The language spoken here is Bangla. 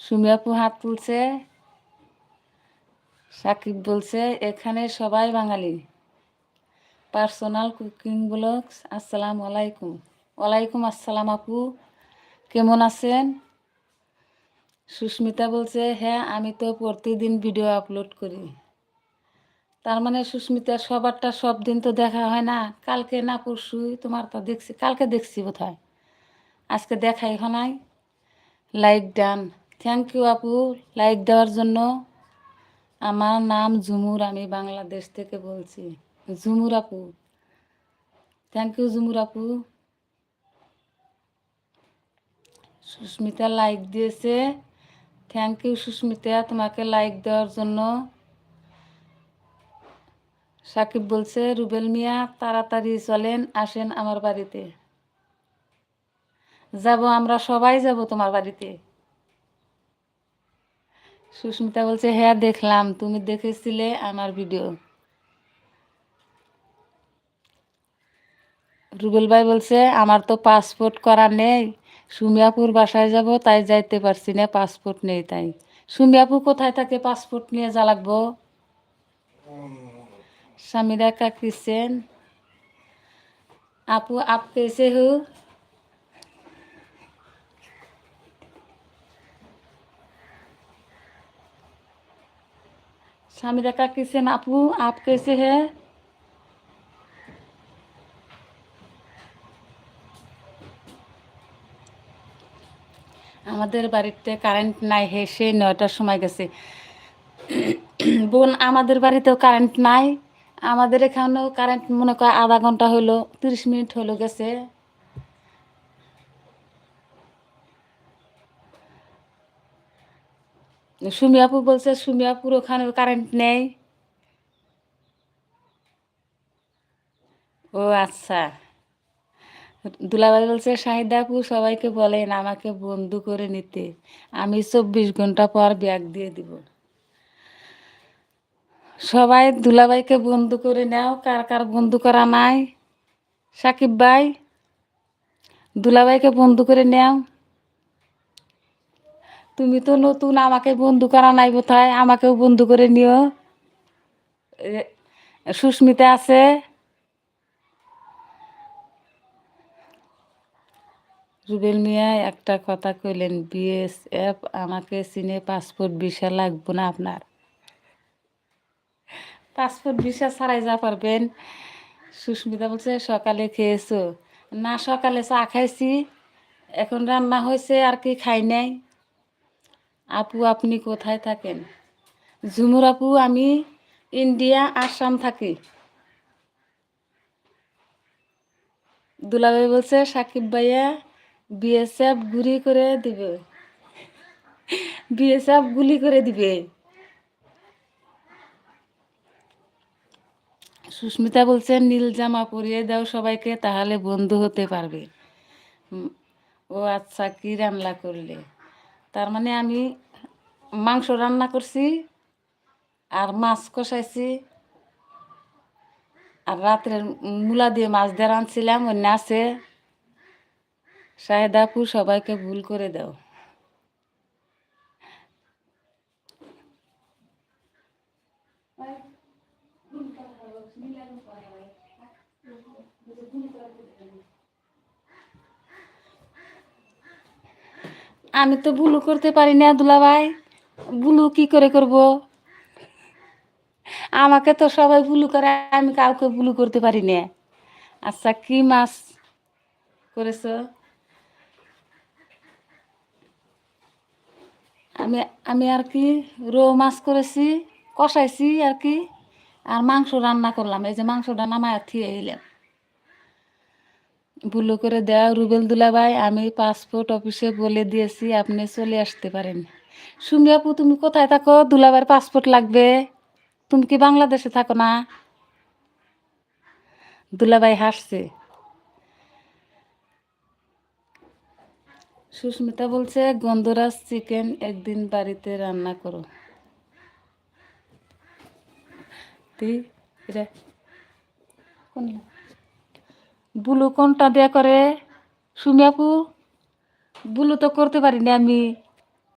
সুমিয়াপু হাত তুলছে, সাকিব বলছে, এখানে সবাই বাঙালি। পার্সোনাল কুকিং ব্লগ আসসালাম আলাইকুম। ওয়ালাইকুম আসসালাম আপু, কেমন আছেন? সুস্মিতা বলছে হ্যাঁ আমি তো প্রতিদিন ভিডিও আপলোড করি। তার মানে সুস্মিতা, সবারটা সব দিন তো দেখা হয় না। কালকে না তোমার তো দেখছি, কালকে দেখছি বোধহয়। আজকে দেখাই নাই। Like done. থ্যাংক ইউ আপু লাইক দেওয়ার জন্য আমার নাম ঝুমুর আমি বাংলাদেশ থেকে বলছি। ঝুমুর আপু থ্যাংক ইউ ঝুমুর আপু সুস্মিতা লাইক দিয়েছে। থ্যাংক ইউ সুস্মিতা, তোমাকে লাইক দেওয়ার জন্য। সাকিব বলছে, রুবেল মিয়া, তাড়াতাড়ি চলেন, আসেন আমার বাড়িতে। যাব আমরা, সবাই যাব তোমার বাড়িতে। সুস্মিতা বলছে হ্যাঁ দেখলাম। তুমি দেখেছিলে আমার ভিডিও রুবেল ভাই বলছে, আমার তো পাসপোর্ট করা নেই। সুমিয়াপুর বাসায় যাব, তাই যাইতে পারছি না পাসপোর্ট নেই তাই। সুমিয়াপুর কোথায় থাকে? পাসপোর্ট নিয়ে যা লাগবো। স্বামীরা কাকিছেন আপু আপ কেসে হু। समीरा का क्वेश्चन आपू आप कैसे है আমাদের বাড়িতে কারেন্ট নাই হে সেই নয়টার সময় গেছে বোন আমাদের বাড়িতেও কারেন্ট নাই আমাদের এখানেও কারেন্ট মনে কর আধা ঘন্টা হলো তিরিশ মিনিট হলো গেছে সুমিয়াপুর বলছে সুমিয়াপুর ওখানে কারেন্ট নেই। ও আচ্ছা। দুলাভাই বলছে শাহিদাপু সবাইকে বলেন আমাকে বন্ধু করে নিতে। আমি চব্বিশ ঘণ্টা পর ব্যাগ দিয়ে দিব। সবাই দুলাভাইকে বন্ধু করে নাও। কার কার বন্ধু করা নাই? সাকিব ভাই, দুলাভাইকে বন্ধু করে নাও। তুমি তো নতুন, আমাকে বন্ধু করা নাই কোথায় আমাকেও বন্ধু করে নিও। সুস্মিতা আছে? রুবেল মিয়া, একটা কথা কইলেন বিএসএফ আমাকে চিনে পাসপোর্ট ভিসা লাগবো না আপনার? পাসপোর্ট ভিসা ছাড়াই যা পারবেন। সুস্মিতা বলছে, সকালে খেয়েছো? না, সকালে চা খাইছি, এখন রান্না হয়েছে, আর কি খাই নাই? আপু, আপনি কোথায় থাকেন? ঝুমুর আপু, আমি ইন্ডিয়া, আসাম থাকি। দুলাভাই বলছে, সাকিব ভাইয়া বিএসএফ গুলি করে দিবে। বিএসএফ গুলি করে দিবে। সুস্মিতা বলছে, নীল জামা পরিয়ে দাও সবাইকে, তাহলে বন্ধু হতে পারবে। ও আচ্ছা কি রান্না করলে? তার মানে আমি মাংস রান্না করছি আর মাছ কষাইছি। আর রাত্রের মূলা দিয়ে মাছ দিয়ে রাঁধছিলাম অন্য আছে শাহেদাপু সবাইকে ভুল করে দাও। আমি তো ভুলু করতে পারি না, দুলাভাই। ভুলু কি করে করব? আমাকে তো সবাই ভুলু করে, আমি কাউকে ভুলু করতে পারি না। আচ্ছা কি মাছ করেছ? আমি আমি আর কি রৌ মাছ করেছি, কষাইছি আর কি, আর মাংস রান্না করলাম। এই যে মাংসটা নামায় থিয়ে এলাম। ভুলো করে দেওয়া রুবেল দুলাভাই, আমি পাসপোর্ট অফিসে বলে দিয়েছি, আপনি চলে আসতে পারেন। সুমি আপু, তুমি কোথায় থাকো? দুলাভাইয়ের পাসপোর্ট লাগবে। তুমি কি বাংলাদেশে থাকো না? দুলাভাই হাসছে। সুস্মিতা বলছে, গন্ধরাজ চিকেন একদিন বাড়িতে রান্না করো। কোনটা? বুলু কোনটা দেয়া করে? সুমিয়াকু বুলু তো করতে পারি না আমি।